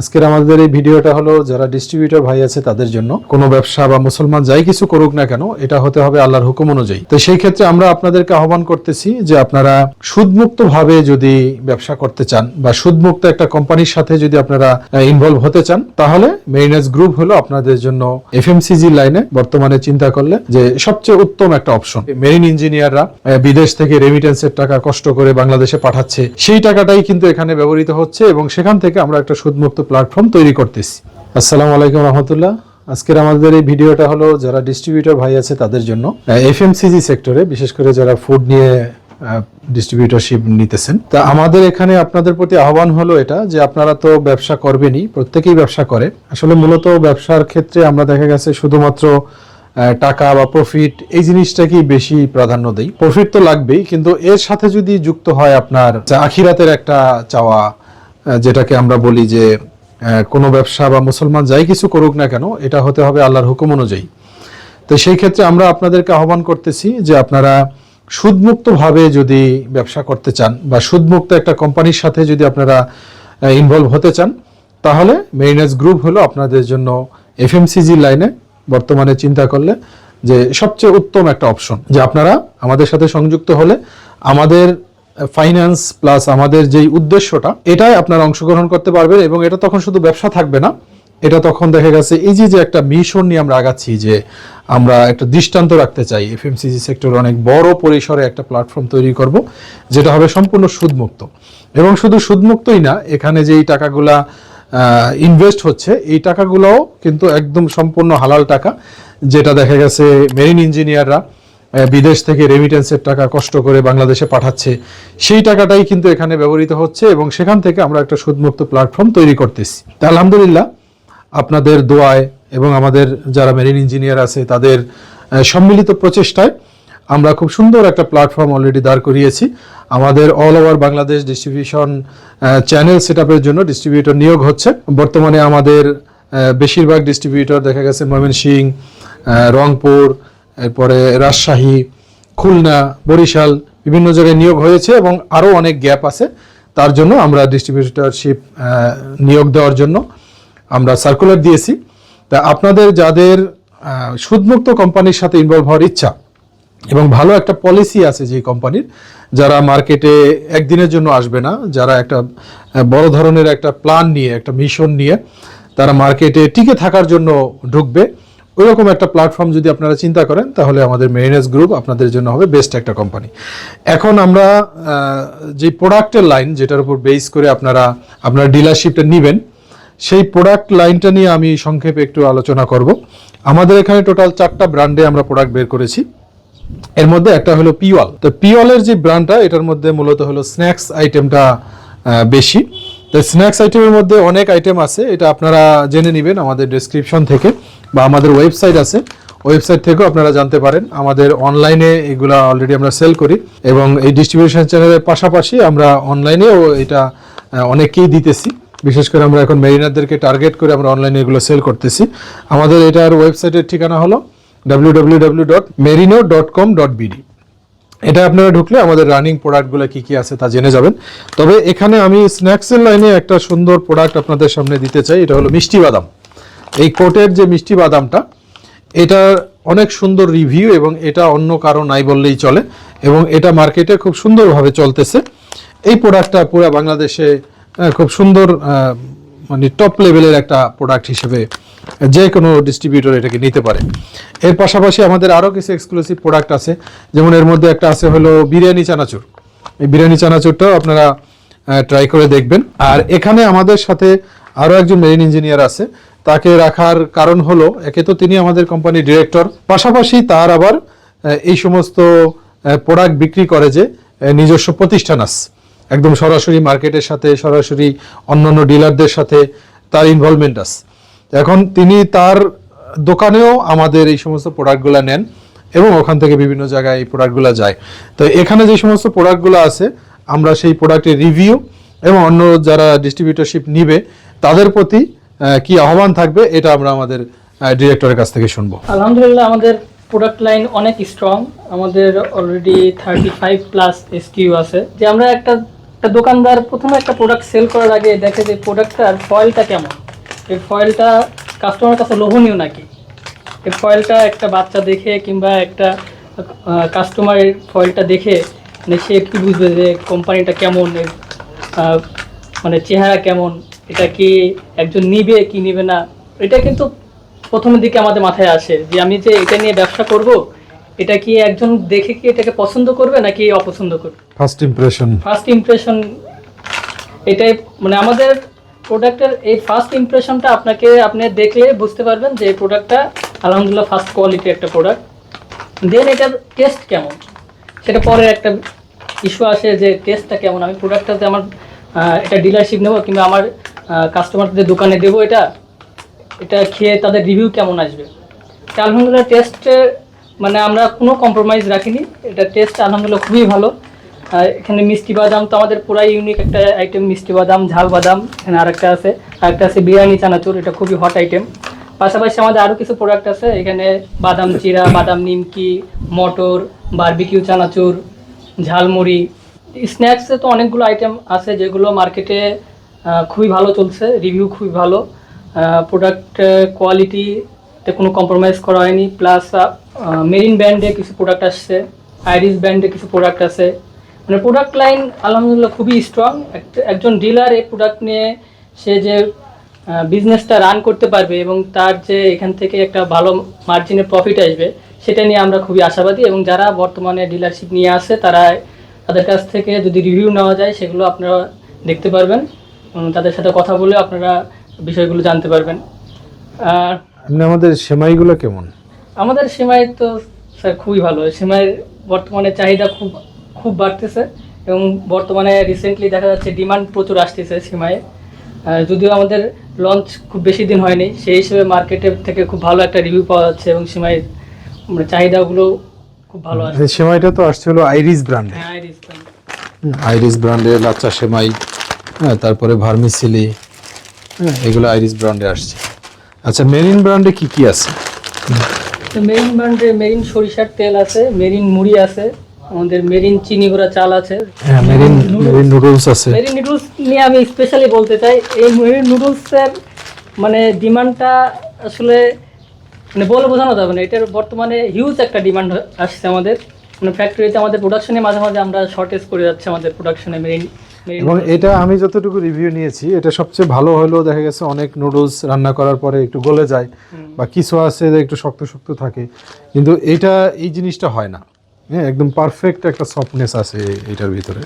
আজকের আমাদের এই ভিডিওটা হলো যারা ডিস্ট্রিবিউটর ভাই আছে তাদের জন্য। কোনো ব্যবসা বা মুসলমান যাই কিছু করুক না কেন, এটা হতে হবে আল্লাহর হুকুম অনুযায়ী। তো সেই ক্ষেত্রে আমরা আপনাদেরকে আহ্বান করতেছি যে আপনারা সুদমুক্ত ভাবে যদি ব্যবসা করতে চান বা সুদমুক্ত একটা কোম্পানির সাথে যদি আপনারা ইনভলভ হতে চান, তাহলে মেরিনাস গ্রুপ হলো আপনাদের জন্য এফএমসিজি লাইনে বর্তমানে চিন্তা করলে যে সবচেয়ে উত্তম একটা অপশন মেরিন ইঞ্জিনিয়াররা বিদেশ থেকে রেমিটেন্সের টাকা কষ্ট করে বাংলাদেশে পাঠাচ্ছে, সেই টাকাটাই কিন্তু এখানে ব্যবহৃত হচ্ছে এবং সেখান থেকে আমরা একটা সুদমুক্ত প্ল্যাটফর্ম তৈরি করতেছি। আসসালামু আলাইকুম রহমতুল্লাহ। আজকের আমাদের এই ভিডিওটা হলো যারা ডিস্ট্রিবিউটর ভাই আছে তাদের জন্য। এফএমসিজি সেক্টরে বিশেষ করে যারা ফুড নিয়ে ডিস্ট্রিবিউটরশিপ নিতেছেন। তা আমাদের এখানে আপনাদের প্রতি আহ্বান হলো এটা যে আপনারা তো ব্যবসা করবেনই, প্রত্যেকেই ব্যবসা করে। আসলে মূলত ব্যবসার ক্ষেত্রে আমরা দেখা গেছে শুধুমাত্র টাকা বা প্রফিট এই জিনিসটাকেই বেশি প্রাধান্য দেই। প্রফিট তো লাগবেই, কিন্তু এর সাথে যদি যুক্ত হয় আপনার, আখিরাতের একটা চাওয়া যেটাকে আমরা বলি যে কোনো ব্যবসা বা মুসলমান যাই কিছু করুক না কেন, এটা হতে হবে আল্লাহর হুকুম অনুযায়ী। তো সেই ক্ষেত্রে আমরা আপনাদেরকে আহ্বান করতেছি যে আপনারা সুদমুক্তভাবে যদি ব্যবসা করতে চান বা সুদমুক্ত একটা কোম্পানির সাথে যদি আপনারা ইনভলভ হতে চান, তাহলে মেরিনাস গ্রুপ হলো আপনাদের জন্য এফএমসিজি লাইনে বর্তমানে চিন্তা করলে যে সবচেয়ে উত্তম একটা অপশন যে আপনারা আমাদের সাথে সংযুক্ত হলে আমাদের ফাইন্যান্স প্লাস আমাদের যেই উদ্দেশ্যটা, এটাই আপনারা অংশগ্রহণ করতে পারবেন এবং এটা তখন শুধু ব্যবসা থাকবে না, এটা তখন দেখা গেছে এই যে যে একটা মিশন নিয়ে আমরা আগাচ্ছি যে আমরা একটা দৃষ্টান্ত রাখতে চাই এফ এফএমসিজি সেক্টর অনেক বড় পরিসরে একটা প্ল্যাটফর্ম তৈরি করব, যেটা হবে সম্পূর্ণ সুদমুক্ত। এবং শুধু সুদমুক্তই না, এখানে যেই টাকাগুলা ইনভেস্ট হচ্ছে, এই টাকাগুলোও কিন্তু একদম সম্পূর্ণ হালাল টাকা, যেটা দেখা গেছে মেরিন ইঞ্জিনিয়াররা বিদেশ থেকে রেমিটেন্সের টাকা কষ্ট করে বাংলাদেশে পাঠাচ্ছে, সেই টাকাটাই কিন্তু এখানে ব্যবহৃত হচ্ছে এবং সেখান থেকে আমরা একটা সুদমুক্ত প্ল্যাটফর্ম তৈরি করতেছি। তা আলহামদুলিল্লাহ, আপনাদের দোয়ায় এবং আমাদের যারা মেরিন ইঞ্জিনিয়ার আছে, তাদের সম্মিলিত প্রচেষ্টায় আমরা খুব সুন্দর একটা প্ল্যাটফর্ম অলরেডি দাঁড় করিয়েছি। আমাদের all over Bangladesh distribution channel set জন্য ডিস্ট্রিবিউটর নিয়োগ হচ্ছে। বর্তমানে আমাদের বেশিরভাগ ডিস্ট্রিবিউটর দেখা গেছে ময়মনসিং রংপুর এরপরে রাজশাহী, খুলনা, বরিশাল বিভিন্ন জায়গায় নিয়োগ হয়েছে এবং আরও অনেক গ্যাপ আছে। তার জন্য আমরা ডিস্ট্রিবিউটরশিপ নিয়োগ দেওয়ার জন্য আমরা সার্কুলার দিয়েছি। তা আপনাদের যাদের সুদমুক্ত কোম্পানির সাথে ইনভলভ হওয়ার ইচ্ছা এবং ভালো একটা পলিসি আছে যে কোম্পানির, যারা মার্কেটে একদিনের জন্য আসবে না, যারা একটা বড় ধরনের একটা প্ল্যান নিয়ে, একটা মিশন নিয়ে, তারা মার্কেটে টিকে থাকার জন্য ঢুকবে। ওইরকম একটা প্ল্যাটফর্ম যদি আপনারা চিন্তা করেন, তাহলে আমাদের মেরিনেস গ্রুপ আপনাদের জন্য হবে বেস্ট একটা কোম্পানি এখন আমরা যে প্রোডাক্টের লাইন যেটার উপর বেস করে আপনারা, আপনার ডিলারশিপটা নেবেন, সেই প্রোডাক্ট লাইনটা নিয়ে আমি সংক্ষেপে একটু আলোচনা করব। আমাদের এখানে টোটাল চারটা ব্র্যান্ডে আমরা প্রোডাক্ট বের করেছি। এর মধ্যে একটা হলো পিওয়াল তো পিওয়ালের যে ব্র্যান্ডটা এটার মধ্যে মূলত হলো স্ন্যাক্স আইটেমটা বেশি। তো স্ন্যাক্স আইটেমের মধ্যে অনেক আইটেম আছে, এটা আপনারা জেনে নেবেন আমাদের ডেসক্রিপশন থেকে বা আমাদের ওয়েবসাইট আছে। ওয়েবসাইট থেকেও আপনারা জানতে পারেন। আমাদের অনলাইনে এগুলা অলরেডি আমরা সেল করি এবং এই ডিস্ট্রিবিউশন চ্যানেলের পাশাপাশি আমরা অনলাইনেও এটা অনেককেই দিতেছি। বিশেষ করে আমরা এখন মেরিনারদেরকে টার্গেট করে আমরা অনলাইনে এগুলো সেল করতেছি। আমাদের এটার ওয়েবসাইটের ঠিকানা হলো www.merino.com.bd এটা আপনারা ঢুকলে আমাদের রানিং প্রোডাক্টগুলো কি কি আছে তা জেনে যাবেন। তবে এখানে আমি স্ন্যাক্সের লাইনে একটা সুন্দর প্রোডাক্ট আপনাদের সামনে দিতে চাই, এটা হলো মিষ্টি বাদাম। এই কোটের যে মিষ্টি বাদামটা, এটা অনেক সুন্দর রিভিউ এবং এটা অন্য কারও নাই বললেই চলে এবং এটা মার্কেটে খুব সুন্দরভাবে চলতেছে। এই প্রোডাক্টটা পুরো বাংলাদেশে খুব সুন্দর মানে টপ লেভেলের একটা প্রোডাক্ট হিসেবে যে কোনো ডিস্ট্রিবিউটর এটাকে নিতে পারে। এর পাশাপাশি আমাদের আরও কিছু এক্সক্লুসিভ প্রোডাক্ট আছে। যেমন এর মধ্যে একটা আছে হলো বিরিয়ানি চানাচুর। এই বিরিয়ানি চানাচুরটাও আপনারা ট্রাই করে দেখবেন। আর এখানে আমাদের সাথে আরও একজন মেরিন ইঞ্জিনিয়ার আছে। তাকে রাখার কারণ হলো, একে তো তিনি আমাদের কোম্পানির ডিরেক্টর পাশাপাশি তার আবার এই সমস্ত প্রোডাক্ট বিক্রি করে যে নিজস্ব প্রতিষ্ঠান আছে। একদম সরাসরি মার্কেটের সাথে, সরাসরি অন্যান্য ডিলারদের সাথে তার ইনভলভমেন্ট আছে। এখন তিনি তার দোকানেও আমাদের এই সমস্ত প্রোডাক্টগুলো নেন এবং ওখান থেকে বিভিন্ন জায়গায় এই প্রোডাক্টগুলো যায়। তো এখানে যে সমস্ত প্রোডাক্টগুলো আছে, আমরা সেই প্রোডাক্টের রিভিউ এবং অন্য যারা ডিস্ট্রিবিউটরশিপ নিবে, তাদের প্রতি কি আহ্বান থাকবে, এটা আমরা আমাদের ডিরেক্টরের কাছ থেকে শুনব। আলহামদুলিল্লাহ, আমাদের প্রোডাক্ট লাইন অনেক স্ট্রং আমাদের already thirty five plus SKU আছে। যে আমরা একটা একটা দোকানদার প্রথমে একটা প্রোডাক্ট সেল করার আগে দেখে যে প্রোডাক্টটার ফয়েলটা কেমন। এই ফয়েলটা কাস্টমার কাছে লোভনীয় নাকি? এই ফয়েলটা একটা বাচ্চা দেখে কিংবা একটা কাস্টমারের ফয়েলটা দেখে মানে সে কি বুঝবে যে কোম্পানিটা কেমন মানে চেহারা কেমন এটা কি একজন নিবে কি নিবে না? এটা কিন্তু প্রথমের দিকে আমাদের মাথায় আসে যে আমি যে এটা নিয়ে ব্যবসা করব এটা কি একজন দেখে কি এটাকে পছন্দ করবে নাকি অপছন্দ করবে? ফার্স্ট ইমপ্রেশন ফার্স্ট ইমপ্রেশন এটাই মানে আমাদের প্রোডাক্টের এই ফার্স্ট ইমপ্রেশনটা আপনাকে আপনি দেখলে বুঝতে পারবেন যে এই প্রোডাক্টটা আলহামদুলিল্লাহ ফার্স্ট কোয়ালিটি একটা প্রোডাক্ট দেন এটার টেস্ট কেমন? সেটা পরে একটা ইস্যু আসে যে টেস্টটা কেমন? আমি প্রোডাক্টটাতে আমার এটা ডিলারশিপ নেব কিংবা আমার কাস্টমারদের দোকানে দেবো এটা এটা খেয়ে তাদের রিভিউ কেমন আসবে? আলহামদুলিল্লাহ টেস্টে মানে আমরা কোনো কম্প্রোমাইজ রাখিনি। এটা টেস্ট আলহামদুলিল্লাহ খুবই ভালো। এখানে মিষ্টি বাদাম তো আমাদের পুরাই ইউনিক একটা আইটেম মিষ্টি বাদাম, ঝাল বাদাম, এখানে আরেকটা আছে আরেকটা আছে বিরিয়ানি, চানাচুর, এটা খুবই হট আইটেম পাশাপাশি আমাদের আরও কিছু প্রোডাক্ট আছে, এখানে বাদাম চিরা, বাদাম নিমকি, মটর বারবিকিউ চানাচুর, ঝালমুড়ি। স্ন্যাক্সে তো অনেকগুলো আইটেম আছে যেগুলো মার্কেটে খুবই ভালো চলছে রিভিউ খুবই ভালো। প্রোডাক্ট কোয়ালিটিতে কোনো কম্প্রোমাইজ করা হয়নি প্লাস মেরিন ব্র্যান্ডে কিছু প্রোডাক্ট আসছে আইরিস ব্র্যান্ডে কিছু প্রোডাক্ট আছে। মানে প্রোডাক্ট লাইন আলহামদুলিল্লাহ খুবই স্ট্রং একজন ডিলার এই প্রোডাক্ট নিয়ে সে যে বিজনেসটা রান করতে পারবে এবং তার যে এখান থেকে একটা ভালো মার্জিনে প্রফিট আসবে সেটা নিয়ে আমরা খুবই আশাবাদী এবং যারা বর্তমানে ডিলারশিপ নিয়ে আসে তারা তাদের কাছ থেকে যদি রিভিউ নেওয়া যায় সেগুলো আপনারা দেখতে পারবেন। তাদের সাথে কথা বলে আপনারা বিষয়গুলো জানতে পারবেন। আর আমাদের সেমাইগুলো কেমন? আমাদের সেমাই তো স্যার খুবই ভালো। সেমাইয়ের বর্তমানে চাহিদা খুব খুব বাড়তেছে এবং বর্তমানে রিসেন্টলি দেখা যাচ্ছে ডিমান্ড প্রচুর আসতেছে সেমাইয়ে আহ, যদিও আমাদের লঞ্চ খুব বেশি দিন হয়নি সেই হিসেবে মার্কেটের থেকে খুব ভালো একটা রিভিউ পাওয়া যাচ্ছে এবং সেমাইয়ের মানে চাহিদাগুলো খুব ভালো আছে। এই সেমাইটা তো আসছে হলো আইরিস ব্র্যান্ডে হ্যাঁ রিসপন্স আইরিস ব্র্যান্ডের লাচ্চা সেমাই হ্যাঁ তারপরে ভার্মিসিলি হ্যাঁ এগুলো আইরিস ব্র্যান্ডে আসছে। আচ্ছা মেরিন ব্র্যান্ডে কি কি আছে? তো মেরিন ব্র্যান্ডে মেরিন সরিষার তেল আছে মেরিন মুড়ি আছে আমাদের মেরিন চিনি গুঁড়া চাল আছে। হ্যাঁ মেরিন মেরিন নুডলস। আছে। মেরিন নুডলস নিয়ে আমি স্পেশালি বলতে চাই এই মেরিন নুডলসের মানে ডিমান্ডটা আসলে মানে বলে বোঝানো যাবে না। এটার বর্তমানে হিউজ একটা ডিমান্ড আসছে আমাদের। মানে ফ্যাক্টরিতে আমাদের প্রোডাকশনে মাঝে মাঝে আমরা শর্টেজ করে যাচ্ছে আমাদের প্রোডাকশনে মেরিন মেরিন এবং এটা আমি যতটুকু রিভিউ নিয়েছি এটা সবচেয়ে ভালো হলো দেখা গেছে অনেক নুডলস রান্না করার পরে একটু গলে যায় বা কিছু আছে যে একটু শক্ত শক্ত থাকে। কিন্তু এটা এই জিনিসটা হয় না। হ্যাঁ একদম পারফেক্ট একটা সফটনেস আছে এটার ভিতরে।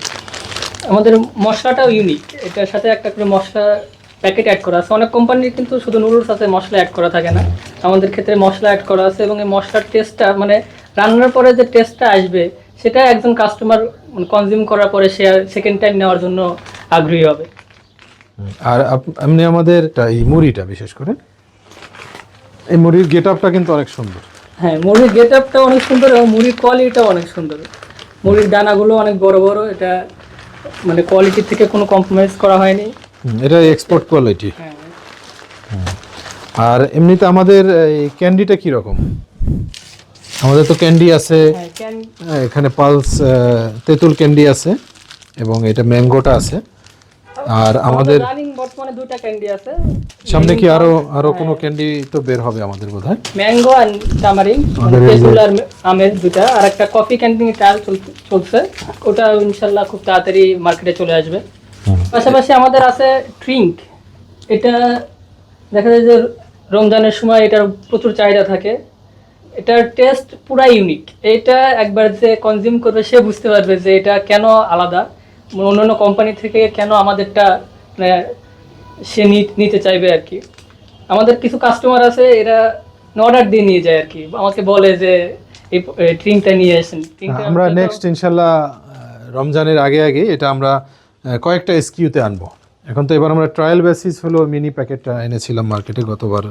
আমাদের মশলাটাও ইউনিক এটার সাথে একটা করে মশলা প্যাকেট অ্যাড করা আছে। অনেক কোম্পানির কিন্তু শুধু নুডলস আছে মশলা অ্যাড করা থাকে না। আমাদের ক্ষেত্রে মশলা অ্যাড করা আছে এবং এই মশলার টেস্টটা মানে রান্নার পরে যে টেস্টটা আসবে সেটা একজন কাস্টমার কনজিউম করার পরে সে সেকেন্ড টাইম নেওয়ার জন্য আগ্রহী হবে। আর আপ- এমনি আমাদের এই মুড়িটা বিশেষ করে। এই মুড়ির গেট আপটা কিন্তু অনেক সুন্দর। হ্যাঁ মুড়ির গেট আপটা অনেক সুন্দর এবং মুড়ির কোয়ালিটিটাও অনেক সুন্দর। মুড়ির দানাগুলো অনেক বড় বড় এটা মানে কোয়ালিটির থেকে কোনো কম্প্রোমাইজ করা হয়নি। এটা এক্সপোর্ট কোয়ালিটি হ্যাঁ। আর এমনিতে আমাদের এই ক্যান্ডিটা কি রকম আমাদের তো ক্যান্ডি আছে হ্যাঁ, এখানে পালস তেঁতুল ক্যান্ডি আছে এবং এটা ম্যাঙ্গোটা আছে। আর আমাদের রানিং বর্তমানে দুইটা ক্যান্ডি আছে। সামনে কি আরও আরও কোনো ক্যান্ডি তো বের হবে আমাদের বোধহয়? ম্যাঙ্গো আর টামারিন আর আমের দুটা আর একটা কফি ক্যান্টিন ট্রায়াল চলছে। ওটা ইনশাল্লাহ খুব তাড়াতাড়ি মার্কেটে চলে আসবে। পাশাপাশি আমাদের আছে ট্রিঙ্ক এটা দেখা যায় যে রমজানের সময় এটার প্রচুর চাহিদা থাকে। এটার টেস্ট পুরা ইউনিক এটা একবার যে কনজিউম করবে সে বুঝতে পারবে যে এটা কেন আলাদা। অন্যান্য কোম্পানি থেকে কেন আমাদেরটা মানে সে নিতে চাইবে আর কি। আমাদের কিছু কাস্টমার আছে এরা অর্ডার দিয়ে নিয়ে যায় আর কি। আমাকে বলে যে এই ড্রিঙ্কটা নিয়ে আসেন। আমরা নেক্সট ইনশাল্লাহ রমজানের আগে আগে এটা আমরা কয়েকটা এসকিউতে আনব। এখন তো এবার আমরা ট্রায়াল বেসিস হলো মিনি প্যাকেটটা এনেছিলাম মার্কেটে গতবার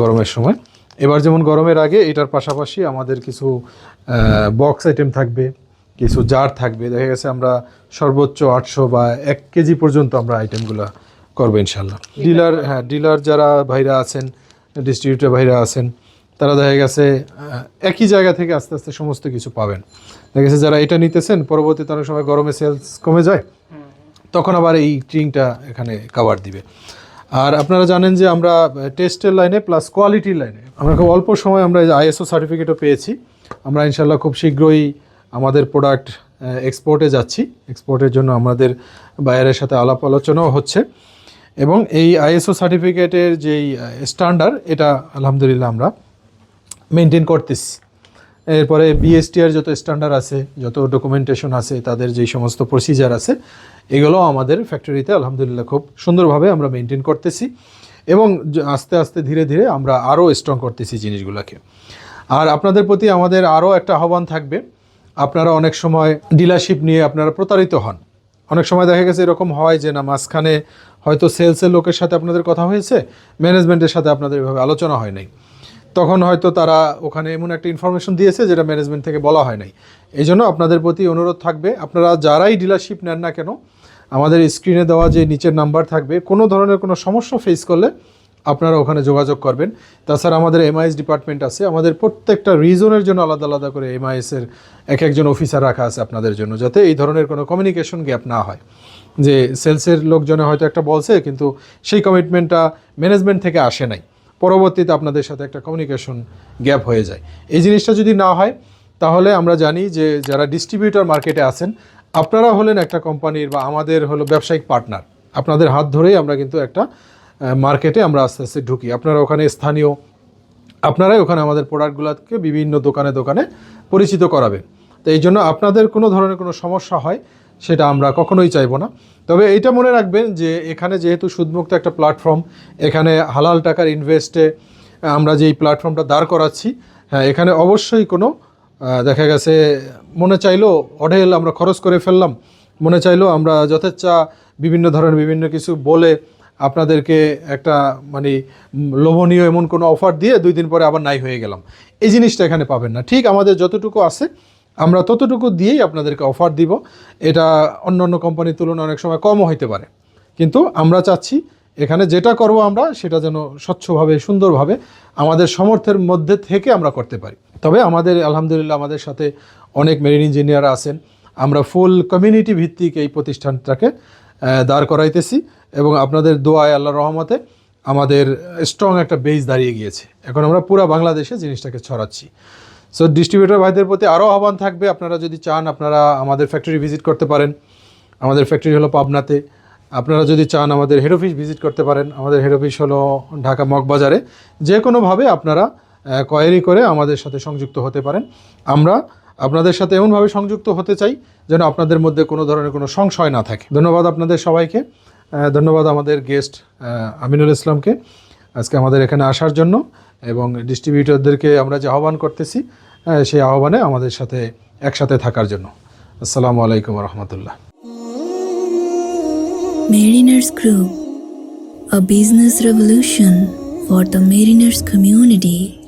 গরমের সময়। এবার যেমন গরমের আগে এটার পাশাপাশি আমাদের কিছু বক্স আইটেম থাকবে। কিছু জার থাকবে। দেখা গেছে আমরা সর্বোচ্চ আটশো বা এক কেজি পর্যন্ত আমরা আইটেমগুলো করব ইনশাল্লাহ। ডিলার হ্যাঁ ডিলার যারা ভাইরা আছেন ডিস্ট্রিবিউটার ভাইরা আছেন তারা দেখা গেছে একই জায়গা থেকে আস্তে আস্তে সমস্ত কিছু পাবেন। দেখা গেছে যারা এটা নিতেছেন পরবর্তীতে অনেক সময় গরমে সেলস কমে যায় তখন আবার এই ট্রিংটা এখানে কাভার দিবে। আর আপনারা জানেন যে আমরা টেস্টের লাইনে প্লাস কোয়ালিটির লাইনে আমরা খুব অল্প সময় আমরা আইএসও সার্টিফিকেটও পেয়েছি। আমরা ইনশাল্লাহ খুব শীঘ্রই আমাদের প্রোডাক্ট এক্সপোর্টে যাচ্ছি। এক্সপোর্টের জন্য আমাদের বায়ারের সাথে আলাপ আলোচনাও হচ্ছে। এবং এই আইএসও সার্টিফিকেটের যেই স্ট্যান্ডার্ড এটা আলহামদুলিল্লাহ আমরা মেনটেন করতেছি। এরপরে বিএসটিআর যত স্ট্যান্ডার্ড আছে, যত ডকুমেন্টেশন আছে, তাদের যেই সমস্ত প্রসিজার আছে, এগুলো আমাদের ফ্যাক্টরিতে আলহামদুলিল্লাহ খুব সুন্দরভাবে আমরা মেনটেন করতেছি। এবং আস্তে আস্তে ধীরে ধীরে আমরা আরও স্ট্রং করতেছি জিনিসগুলোকে। আর আপনাদের প্রতি আমাদের আরও একটা আহ্বান থাকবে। আপনারা অনেক সময় ডিলারশিপ নিয়ে আপনারা প্রতারিত হন। অনেক সময় দেখা গেছে এরকম হয় যে না মাঝখানে হয়তো সেলসের লোকের সাথে আপনাদের কথা হয়েছে ম্যানেজমেন্টের সাথে আপনাদের এভাবে আলোচনা হয় নাই। তখন হয়তো তারা ওখানে এমন একটা ইনফরমেশন দিয়েছে যেটা ম্যানেজমেন্ট থেকে বলা হয় নাই। এই জন্য আপনাদের প্রতি অনুরোধ থাকবে, আপনারা যারাই ডিলারশিপ নেন না কেন, আমাদের স্ক্রিনে দেওয়া যে নিচের নাম্বার থাকবে, কোনো ধরনের কোনো সমস্যা ফেস করলে আপনারা ওখানে যোগাযোগ করবেন। তাছাড়া আমাদের এমআইএস ডিপার্টমেন্ট আছে। আমাদের প্রত্যেকটা রিজনের জন্য আলাদা আলাদা করে এমআইএস এর এক একজন অফিসার রাখা আছে আপনাদের জন্য, যাতে এই ধরনের কোনো কমিউনিকেশন গ্যাপ না হয়। যে সেলসের লোকজনে হয়তো একটা বলছে, কিন্তু সেই কমিটমেন্টটা ম্যানেজমেন্ট থেকে আসে নাই। পরবর্তীতে আপনাদের সাথে একটা কমিউনিকেশন গ্যাপ হয়ে যায়। এই জিনিসটা যদি না হয়, তাহলে আমরা জানি যে যারা ডিস্ট্রিবিউটর মার্কেটে আছেন, আপনারা হলেন একটা কোম্পানির বা আমাদের হলো ব্যবসায়িক পার্টনার আপনাদের হাত ধরেই আমরা কিন্তু একটা মার্কেটে আমরা আস্তে আস্তে ঢুকি। আপনারা ওখানে স্থানীয়, আপনারাই ওখানে আমাদের প্রোডাক্টগুলোকে বিভিন্ন দোকানে দোকানে পরিচিত করাবেন। তো এই জন্য আপনাদের কোনো ধরনের কোনো সমস্যা হয়, সেটা আমরা কখনোই চাইব না। তবে এইটা মনে রাখবেন যে, এখানে যেহেতু সুদমুক্ত একটা প্ল্যাটফর্ম এখানে হালাল টাকার ইনভেস্টে আমরা যেই প্ল্যাটফর্মটা দাঁড় করাচ্ছি হ্যাঁ এখানে অবশ্যই কোনো দেখা গেছে, মনে চাইলো অঢেল আমরা খরচ করে ফেললাম, মনে চাইলো আমরা যথেচ্ছা বিভিন্ন ধরনের বিভিন্ন কিছু বলে আপনাদেরকে একটা মানে লোভনীয় এমন কোনো অফার দিয়ে দুই দিন পরে আবার নাই হয়ে গেলাম। এই জিনিসটা এখানে পাবেন না। ঠিক আমাদের যতটুকু আছে, আমরা ততটুকু দিয়েই আপনাদেরকে অফার দিব। এটা অন্য অন্য কোম্পানির তুলনায় অনেক সময় কমও হইতে পারে। কিন্তু আমরা চাচ্ছি এখানে যেটা করব আমরা, সেটা যেন স্বচ্ছভাবে, সুন্দরভাবে আমাদের সমর্থের মধ্যে থেকে আমরা করতে পারি। তবে আমাদের, আলহামদুলিল্লাহ, আমাদের সাথে অনেক মেরিন ইঞ্জিনিয়ার আছেন। আমরা ফুল কমিউনিটি ভিত্তিক এই প্রতিষ্ঠানটাকে দাঁড় করাইতেছি এবং আপনাদের দোয়ায় আল্লাহ রহমতে আমাদের স্ট্রং একটা বেস দাঁড়িয়ে গিয়েছে। এখন আমরা পুরো বাংলাদেশে জিনিসটাকে ছড়াচ্ছি। সো ডিস্ট্রিবিউটর ভাইদের প্রতি আরও আহ্বান থাকবে। আপনারা যদি চান, আপনারা আমাদের ফ্যাক্টরি ভিজিট করতে পারেন। আমাদের ফ্যাক্টরি হলো পাবনাতে। আপনারা যদি চান, আমাদের হেড অফিস ভিজিট করতে পারেন। আমাদের হেড অফিস হলো ঢাকা মগবাজারে। যে কোনোভাবে আপনারা কোয়ারি করে আমাদের সাথে সংযুক্ত হতে পারেন। আমরা আপনাদের সাথে এমনভাবে সংযুক্ত হতে চাই যেন আপনাদের মধ্যে কোনো ধরনের কোনো সংশয় না থাকে। ধন্যবাদ আপনাদের সবাইকে। ধন্যবাদ আমাদের গেস্ট আমিনুল ইসলামকে আজকে আমাদের এখানে আসার জন্য এবং ডিস্ট্রিবিউটরদেরকে আমরা যে আহ্বান করতেছি সেই আহ্বানে আমাদের সাথে একসাথে থাকার জন্য। আসসালামু আলাইকুম রহমতুল্লাহ। Mariners Group, a business revolution for the mariners community.